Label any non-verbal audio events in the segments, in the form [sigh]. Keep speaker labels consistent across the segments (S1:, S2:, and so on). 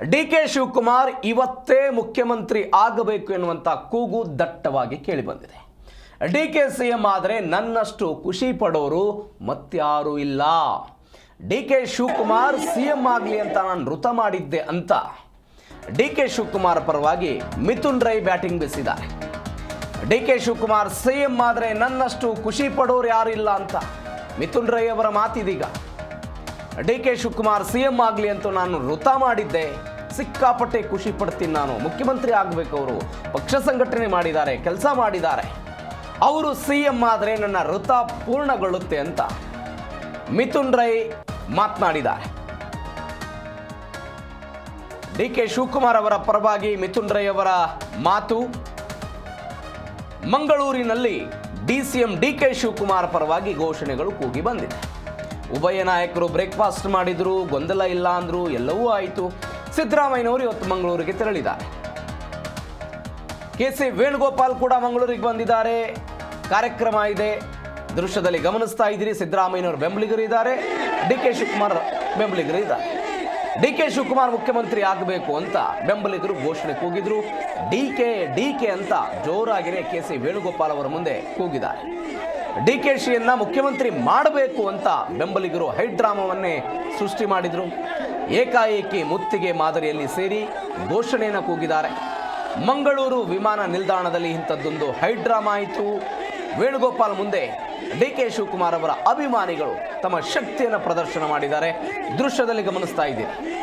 S1: D K Shivakumar ಇವತ್ತೇ ಮುಖ್ಯಮಂತ್ರಿ ಆಗಬೇಕು ಎನ್ನುವಂಥ ಕೂಗು ದಟ್ಟವಾಗಿ ಕೇಳಿಬಂದಿದೆ ಡಿ ಕೆ ಸಿ ಎಂ ಆದರೆ ನನ್ನಷ್ಟು ಖುಷಿ ಪಡೋರು ಮತ್ಯಾರೂ ಇಲ್ಲ. D K Shivakumar C M ಆಗಲಿ ಅಂತ ನಾನು ವೃತ ಮಾಡಿದ್ದೆ ಅಂತ ಡಿ ಕೆ ಶಿವಕುಮಾರ್ ಪರವಾಗಿ ಮಿಥುನ್ ರೈ ಬ್ಯಾಟಿಂಗ್ ಬೀಸಿದ್ದಾರೆ. D K Shivakumar C M ಆದರೆ ನನ್ನಷ್ಟು ಖುಷಿ ಪಡೋರು ಇಲ್ಲ ಅಂತ ಮಿಥುನ್ ರೈ ಅವರ ಮಾತಿದೀಗ. D K Shivakumar C M ಆಗಲಿ ಅಂತ ನಾನು ವೃತ ಮಾಡಿದ್ದೆ. ಸಿಕ್ಕಾಪಟ್ಟೆ ಖುಷಿ ಪಡ್ತೀನಿ ನಾನು. ಮುಖ್ಯಮಂತ್ರಿ ಆಗಬೇಕು ಅವರು. ಪಕ್ಷ ಸಂಘಟನೆ ಮಾಡಿದ್ದಾರೆ, ಕೆಲಸ ಮಾಡಿದ್ದಾರೆ. ಅವರು ಸಿ ಎಂ ಆದರೆ ನನ್ನ ವೃತ ಪೂರ್ಣಗೊಳ್ಳುತ್ತೆ ಅಂತ ಮಿಥುನ್ ರೈ ಮಾತನಾಡಿದ್ದಾರೆ. ಡಿ ಕೆ ಶಿವಕುಮಾರ್ ಅವರ ಪರವಾಗಿ ಮಿಥುನ್ ರೈ ಅವರ ಮಾತು ಮಂಗಳೂರಿನಲ್ಲಿ ಡಿಸಿಎಂ ಡಿ ಕೆ ಶಿವಕುಮಾರ್ ಪರವಾಗಿ ಘೋಷಣೆಗಳು ಕೂಗಿ ಬಂದಿದೆ. ಉಭಯ ನಾಯಕರು ಬ್ರೇಕ್ಫಾಸ್ಟ್ ಮಾಡಿದ್ರು, ಗೊಂದಲ ಇಲ್ಲ ಅಂದ್ರು ಎಲ್ಲವೂ ಆಯಿತು. ಸಿದ್ದರಾಮಯ್ಯನವರು ಇವತ್ತು ಮಂಗಳೂರಿಗೆ ತೆರಳಿದ್ದಾರೆ. ಕೆ ಸಿ ವೇಣುಗೋಪಾಲ್ ಕೂಡ ಮಂಗಳೂರಿಗೆ ಬಂದಿದ್ದಾರೆ. ಕಾರ್ಯಕ್ರಮ ಇದೆ. ದೃಶ್ಯದಲ್ಲಿ ಗಮನಿಸ್ತಾ ಇದ್ದೀರಿ, ಸಿದ್ದರಾಮಯ್ಯನವರು ಬೆಂಬಲಿಗರು ಇದ್ದಾರೆ. ಡಿ ಕೆ ಶಿವಕುಮಾರ್ ಬೆಂಬಲಿಗರು ಇದ್ದಾರೆ. ಡಿ ಕೆ ಶಿವಕುಮಾರ್ ಮುಖ್ಯಮಂತ್ರಿ ಆಗಬೇಕು ಅಂತ ಬೆಂಬಲಿಗರು ಘೋಷಣೆ ಕೂಗಿದ್ರು ಡಿ ಕೆ ಡಿ ಕೆ ಅಂತ ಜೋರಾಗಿನೇ ಕೆ ಸಿ ವೇಣುಗೋಪಾಲ್ ಅವರ ಮುಂದೆ ಕೂಗಿದ್ದಾರೆ. ಡಿ ಕೆ ಶಿಯನ್ನ ಮುಖ್ಯಮಂತ್ರಿ ಮಾಡಬೇಕು ಅಂತ ಬೆಂಬಲಿಗರು ಹೈಡ್ರಾಮವನ್ನೇ ಸೃಷ್ಟಿ ಮಾಡಿದ್ರು. ಏಕಾಏಕಿ ಮುತ್ತಿಗೆ ಮಾದರಿಯಲ್ಲಿ ಸೇರಿ ಘೋಷಣೆಯನ್ನು ಕೂಗಿದ್ದಾರೆ. ಮಂಗಳೂರು ವಿಮಾನ ನಿಲ್ದಾಣದಲ್ಲಿ ಇಂಥದ್ದೊಂದು ಹೈಡ್ರಾಮಾ ಆಯಿತು ವೇಣುಗೋಪಾಲ್ ಮುಂದೆ ಡಿ ಕೆ ಶಿವಕುಮಾರ್ ಅವರ ಅಭಿಮಾನಿಗಳು ತಮ್ಮ ಶಕ್ತಿಯನ್ನು ಪ್ರದರ್ಶನ ಮಾಡಿದ್ದಾರೆ. ದೃಶ್ಯದಲ್ಲಿ ಗಮನಿಸ್ತಾ ಇದ್ದೀರಿ?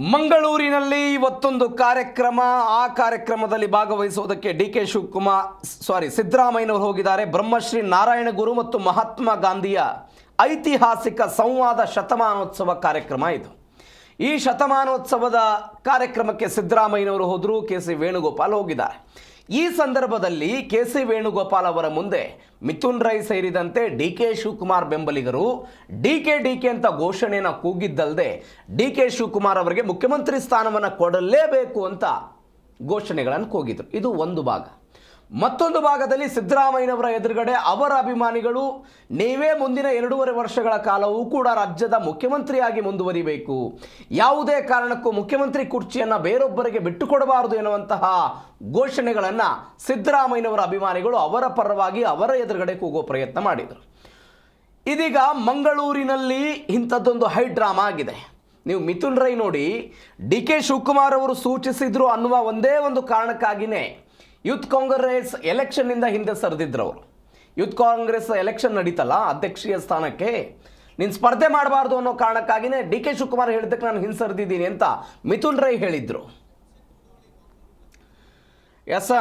S1: ಮಂಗಳೂರಿನಲ್ಲಿ ಇವತ್ತೊಂದು ಕಾರ್ಯಕ್ರಮ, ಆ ಕಾರ್ಯಕ್ರಮದಲ್ಲಿ ಭಾಗವಹಿಸುವುದಕ್ಕೆ ಡಿ ಕೆ ಶಿವಕುಮಾರ್ ಸಾರಿ ಸಿದ್ದರಾಮಯ್ಯನವರು ಹೋಗಿದ್ದಾರೆ. ಬ್ರಹ್ಮಶ್ರೀ ನಾರಾಯಣ ಗುರು ಮತ್ತು ಮಹಾತ್ಮ ಗಾಂಧಿಯ ಐತಿಹಾಸಿಕ ಸಂವಾದ ಶತಮಾನೋತ್ಸವ ಕಾರ್ಯಕ್ರಮ ಇದು. ಈ ಶತಮಾನೋತ್ಸವದ ಕಾರ್ಯಕ್ರಮಕ್ಕೆ ಸಿದ್ದರಾಮಯ್ಯನವರು ಹೋದರು, ಕೆ ಸಿ ವೇಣುಗೋಪಾಲ್ ಹೋಗಿದ್ದಾರೆ. ಈ ಸಂದರ್ಭದಲ್ಲಿ ಕೆ ಸಿ ವೇಣುಗೋಪಾಲ್ ಅವರ ಮುಂದೆ ಮಿಥುನ್ ರೈ ಸೇರಿದಂತೆ ಡಿ ಕೆ ಶಿವಕುಮಾರ್ ಬೆಂಬಲಿಗರು ಡಿ ಕೆ ಡಿ ಕೆ ಅಂತ ಘೋಷಣೆಯನ್ನು ಕೂಗಿದ್ದಲ್ಲದೆ ಡಿ ಕೆ ಶಿವಕುಮಾರ್ ಅವರಿಗೆ ಮುಖ್ಯಮಂತ್ರಿ ಸ್ಥಾನವನ್ನು ಕೊಡಲೇಬೇಕು ಅಂತ ಘೋಷಣೆಗಳನ್ನು ಕೂಗಿದರು. ಇದು ಒಂದು ಭಾಗ. ಮತ್ತೊಂದು ಭಾಗದಲ್ಲಿ ಸಿದ್ದರಾಮಯ್ಯನವರ ಎದುರುಗಡೆ ಅವರ ಅಭಿಮಾನಿಗಳು ನೀವೇ ಮುಂದಿನ ಎರಡೂವರೆ ವರ್ಷಗಳ ಕಾಲವೂ ಕೂಡ ರಾಜ್ಯದ ಮುಖ್ಯಮಂತ್ರಿಯಾಗಿ ಮುಂದುವರಿಬೇಕು. ಯಾವುದೇ ಕಾರಣಕ್ಕೂ ಮುಖ್ಯಮಂತ್ರಿ ಕುರ್ಚಿಯನ್ನು ಬೇರೊಬ್ಬರಿಗೆ ಬಿಟ್ಟುಕೊಡಬಾರದು ಎನ್ನುವಂತಹ ಘೋಷಣೆಗಳನ್ನು ಸಿದ್ದರಾಮಯ್ಯನವರ ಅಭಿಮಾನಿಗಳು ಅವರ ಪರವಾಗಿ ಅವರ ಎದುರುಗಡೆ ಕೂಗೋ ಪ್ರಯತ್ನ ಮಾಡಿದರು. ಇದೀಗ ಮಂಗಳೂರಿನಲ್ಲಿ ಇಂಥದ್ದೊಂದು ಹೈ ಡ್ರಾಮಾ ಆಗಿದೆ. ನೀವು ಮಿಥುನ್ ರೈ ನೋಡಿ, ಡಿ ಕೆ ಶಿವಕುಮಾರ್ ಅವರು ಸೂಚಿಸಿದ್ರು ಅನ್ನುವ ಒಂದೇ ಒಂದು ಕಾರಣಕ್ಕಾಗಿಯೇ ಯೂತ್ ಕಾಂಗ್ರೆಸ್ ಎಲೆಕ್ಷನ್ನಿಂದ ಹಿಂದೆ ಸರಿದಿದ್ರು ಅವರು ಯೂತ್ ಕಾಂಗ್ರೆಸ್ ಎಲೆಕ್ಷನ್ ನಡೀತಲ್ಲ, ಅಧ್ಯಕ್ಷೀಯ ಸ್ಥಾನಕ್ಕೆ ನೀನು ಸ್ಪರ್ಧೆ ಮಾಡಬಾರ್ದು ಅನ್ನೋ ಕಾರಣಕ್ಕಾಗಿಯೇ ಡಿ ಕೆ ಶಿವಕುಮಾರ್ ಹೇಳಿದ್ದಕ್ಕೆ ನಾನು ಹಿಂಸರಿದಿದ್ದೀನಿ ಅಂತ ಮಿಥುನ್ ರೈ ಹೇಳಿದ್ರು. ಎಸ್,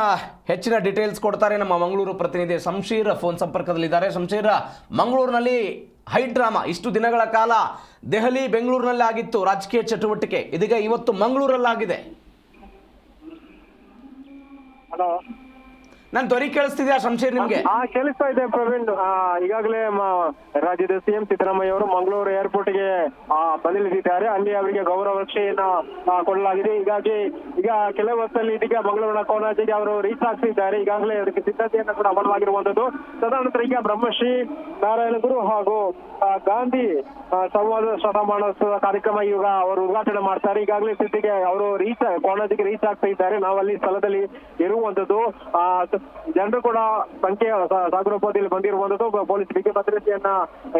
S1: ಹೆಚ್ಚಿನ ಡೀಟೇಲ್ಸ್ ಕೊಡ್ತಾರೆ ನಮ್ಮ ಮಂಗಳೂರು ಪ್ರತಿನಿಧಿ ಶಂಶೀರ್, ಫೋನ್ ಸಂಪರ್ಕದಲ್ಲಿದ್ದಾರೆ. ಶಂಶೀರ್, ಮಂಗಳೂರಿನಲ್ಲಿ ಹೈ ಡ್ರಾಮಾ. ಇಷ್ಟು ದಿನಗಳ ಕಾಲ ದೆಹಲಿ ಬೆಂಗಳೂರಿನಲ್ಲಿ ಆಗಿತ್ತು ರಾಜಕೀಯ ಚಟುವಟಿಕೆ. ಇದೀಗ ಇವತ್ತು ಮಂಗಳೂರಲ್ಲಾಗಿದೆ.
S2: Hello.
S1: ನಾನು ಧ್ವನಿ ಕೇಳಿಸ್ತಿದ್ಯಾ ಶಂಶೀರ್ ನಿಮಗೆ?
S2: ಹಾ ಕೇಳಿಸ್ತಾ ಇದೆ ಪ್ರವೀಣ್. ಈಗಾಗಲೇ ರಾಜ್ಯದ ಸಿಎಂ ಸಿದ್ದರಾಮಯ್ಯ ಅವರು ಮಂಗಳೂರು ಏರ್ಪೋರ್ಟ್ಗೆ ಆ, ಬಂದಿಳಿದಿದ್ದಾರೆ. ಅಲ್ಲಿ ಅವರಿಗೆ ಗೌರವ ರಕ್ಷೆಯನ್ನ ಕೊಡಲಾಗಿದೆ. ಹೀಗಾಗಿ ಈಗ ಕೆಲವು ಹೊತ್ತಲ್ಲಿ ಇದೀಗ ಮಂಗಳೂರಿನ ಕೋಲಾಜಿಗೆ ಅವರು ರೀಚ್ ಆಗ್ತಿದ್ದಾರೆ. ಈಗಾಗಲೇ ಅದಕ್ಕೆ ಸಿದ್ಧತೆಯನ್ನು ಕೂಡ ಅಮಲವಾಗಿರುವಂತದ್ದು ತದನಂತರ ಈಗ ಬ್ರಹ್ಮಶ್ರೀ ನಾರಾಯಣ ಗುರು ಹಾಗೂ ಗಾಂಧಿ ಸಂವಾದ ಶತಮಾನೋತ್ಸವ ಕಾರ್ಯಕ್ರಮ ಇವಾಗ ಅವರು ಉದ್ಘಾಟನೆ ಮಾಡ್ತಾರೆ. ಈಗಾಗಲೇ ಸಿದ್ಧಿಗೆ ಅವರು ರೀಚ್ ಕೋಣಾಜಿಗೆ ರೀಚ್ ಆಗ್ತಾ ಇದ್ದಾರೆ. ನಾವು ಅಲ್ಲಿ ಸ್ಥಳದಲ್ಲಿ ಇರುವಂತದ್ದು ಆ, ಜನರು ಕೂಡ ಸಂಖ್ಯೆ ಸಾಗರೋಪಾದಿಯಲ್ಲಿ ಬಂದಿರುವಂತದ್ದು ಪೊಲೀಸ್ ಬಿಗಿ ಭದ್ರತೆಯನ್ನ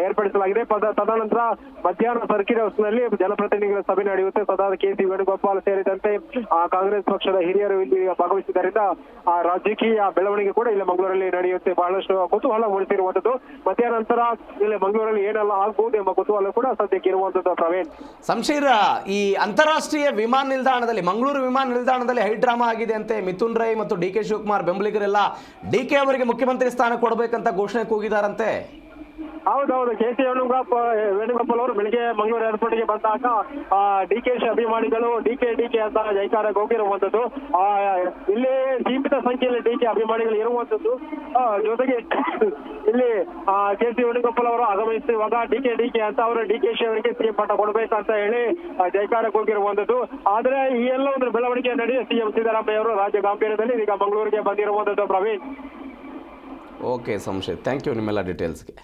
S2: ಏರ್ಪಡಿಸಲಾಗಿದೆ. ತದನಂತರ ಮಧ್ಯಾಹ್ನ ಸರ್ಕಿಟ್ ಹೌಸ್ನಲ್ಲಿ ಜನಪ್ರತಿನಿಧಿಗಳ ಸಭೆ ನಡೆಯುತ್ತೆ. ಸದಾ ಕೆ ಸಿ ವೇಣುಗೋಪಾಲ್ ಸೇರಿದಂತೆ ಆ, ಕಾಂಗ್ರೆಸ್ ಪಕ್ಷದ ಹಿರಿಯರು ಇಲ್ಲಿ ಭಾಗವಹಿಸಿದ್ದರಿಂದ ಆ ರಾಜಕೀಯ ಬೆಳವಣಿಗೆ ಕೂಡ ಇಲ್ಲಿ ಮಂಗಳೂರಲ್ಲಿ ನಡೆಯುತ್ತೆ. ಬಹಳಷ್ಟು ಕುತೂಹಲ ಮೂಡಿಸಿರುವಂತದ್ದು. ಮಧ್ಯಾಹ್ನ ನಂತರ ಇಲ್ಲಿ ಮಂಗಳೂರಲ್ಲಿ ಏನೆಲ್ಲ ಆಗಬಹುದು ಎಂಬ ಕುತೂಹಲ ಕೂಡ ಸದ್ಯಕ್ಕೆ ಇರುವಂತದ್ದು ಪ್ರವೀಣ್.
S1: ಸಂಶೀರ ಈ ಅಂತಾರಾಷ್ಟ್ರೀಯ ವಿಮಾನ ನಿಲ್ದಾಣದಲ್ಲಿ ಮಂಗಳೂರು ವಿಮಾನ ನಿಲ್ದಾಣದಲ್ಲಿ ಹೈಡ್ರಾಮಾ ಆಗಿದೆ ಅಂತೆ. ಮಿಥುನ್ ರೈ ಮತ್ತು ಡಿ ಕೆ ಶಿವಕುಮಾರ್ ಬೆಂಬಲಿಗರೆಲ್ಲ ಡಿ ಕೆ ಅವರಿಗೆ ಮುಖ್ಯಮಂತ್ರಿ ಸ್ಥಾನ ಕೊಡಬೇಕಂತ ಘೋಷಣೆ ಕೂಗಿದಾರಂತೆ.
S2: ಹೌದೌದು ಕೆ ಸಿ ವೇಣುಗೋಪಾಲ್ ವೇಣುಗೋಪಾಲ್ ಅವರು ಬೆಳಿಗ್ಗೆ ಮಂಗಳೂರು ಏರ್ಪೋರ್ಟ್ಗೆ ಬಂದಾಗ ಡಿ ಕೆ ಶಿ ಅಭಿಮಾನಿಗಳು, ಡಿ ಕೆ ಡಿ ಕೆ ಅಂತ ಜೈಕಾರ ಹೋಗಿರುವಂತದ್ದು ಇಲ್ಲಿ ಸೀಮಿತ ಸಂಖ್ಯೆಯಲ್ಲಿ ಡಿ ಕೆ ಅಭಿಮಾನಿಗಳು ಇರುವಂತದ್ದು ಜೊತೆಗೆ [coughs] ಇಲ್ಲಿ ಕೆ ಸಿ ವೇಣುಗೋಪಾಲ್ ಅವರು ಆಗಮಿಸುವಾಗ ಡಿ ಕೆ ಡಿ ಕೆ ಅಂತ ಅವರು ಡಿ ಕೆ ಶಿ ಅವರಿಗೆ ಸಿಎಂ ಕೊಡಬೇಕು ಅಂತ ಹೇಳಿ ಜೈಕಾರ ಹೋಗಿರುವಂತದ್ದು ಆದ್ರೆ ಈ ಎಲ್ಲ ಒಂದು ಬೆಳವಣಿಗೆ ನಡೆಯುವ ಸಿಎಂ ಸಿದ್ದರಾಮಯ್ಯ ಅವರು ರಾಜ್ಯ ಗಾಂಭೀರ್ಯದಲ್ಲಿ ಈಗ ಮಂಗಳೂರಿಗೆ ಬಂದಿರುವಂತದ್ದು Praveen.
S1: Okay, Samshay. Thank you ನಿಮ್ಮೆಲ್ಲ ಡೀಟೇಲ್ಸ್ಗೆ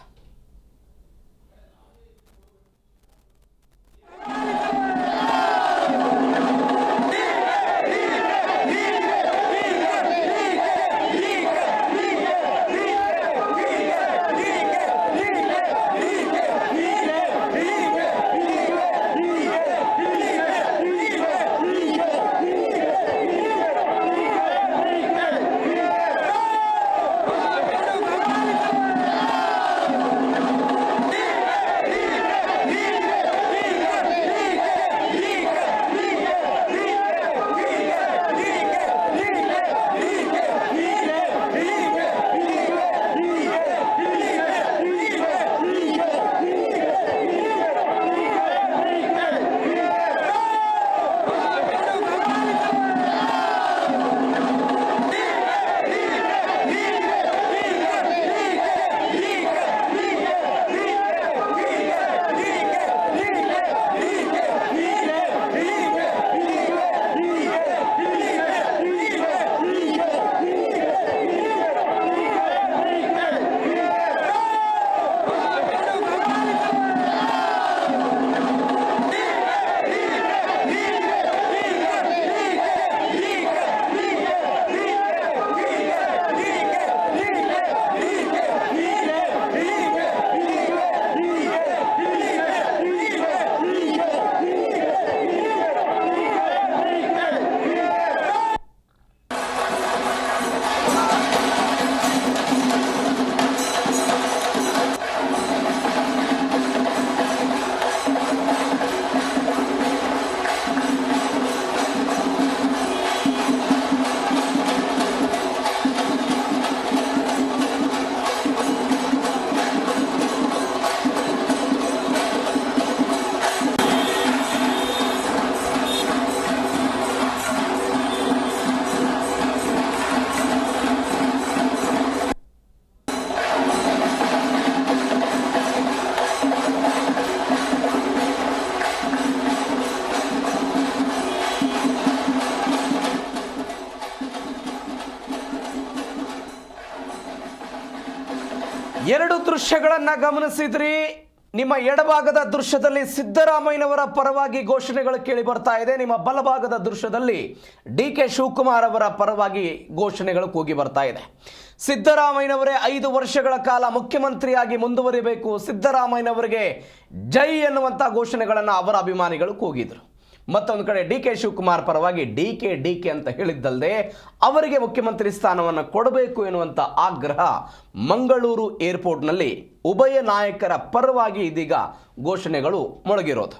S1: ಎರಡು ದೃಶ್ಯಗಳನ್ನ ಗಮನಿಸಿದ್ರಿ. ನಿಮ್ಮ ಎಡಭಾಗದ ದೃಶ್ಯದಲ್ಲಿ ಸಿದ್ದರಾಮಯ್ಯನವರ ಪರವಾಗಿ ಘೋಷಣೆಗಳು ಕೇಳಿ ಬರ್ತಾ ಇದೆ. ನಿಮ್ಮ ಬಲಭಾಗದ ದೃಶ್ಯದಲ್ಲಿ ಡಿ ಕೆ ಶಿವಕುಮಾರ್ ಅವರ ಪರವಾಗಿ ಘೋಷಣೆಗಳು ಕೂಗಿ ಬರ್ತಾ ಇದೆ. ಸಿದ್ದರಾಮಯ್ಯನವರೇ, ಐದು ವರ್ಷಗಳ ಕಾಲ ಮುಖ್ಯಮಂತ್ರಿಯಾಗಿ ಮುಂದುವರಿಬೇಕು. ಸಿದ್ದರಾಮಯ್ಯನವರಿಗೆ ಜೈ ಎನ್ನುವಂಥ ಘೋಷಣೆಗಳನ್ನು ಅವರ ಅಭಿಮಾನಿಗಳು ಕೂಗಿದರು. ಮತ್ತೊಂದು ಕಡೆ ಡಿ ಕೆ ಶಿವಕುಮಾರ್ ಪರವಾಗಿ ಡಿ ಕೆ ಡಿ ಕೆ ಅಂತ ಹೇಳಿದ್ದಲ್ಲದೆ ಅವರಿಗೆ ಮುಖ್ಯಮಂತ್ರಿ ಸ್ಥಾನವನ್ನು ಕೊಡಬೇಕು ಎನ್ನುವಂಥ ಆಗ್ರಹ ಮಂಗಳೂರು ಏರ್ಪೋರ್ಟ್ನಲ್ಲಿ ಉಭಯ ನಾಯಕರ ಪರವಾಗಿ ಇದೀಗ ಘೋಷಣೆಗಳು ಮೊಳಗಿರೋದು.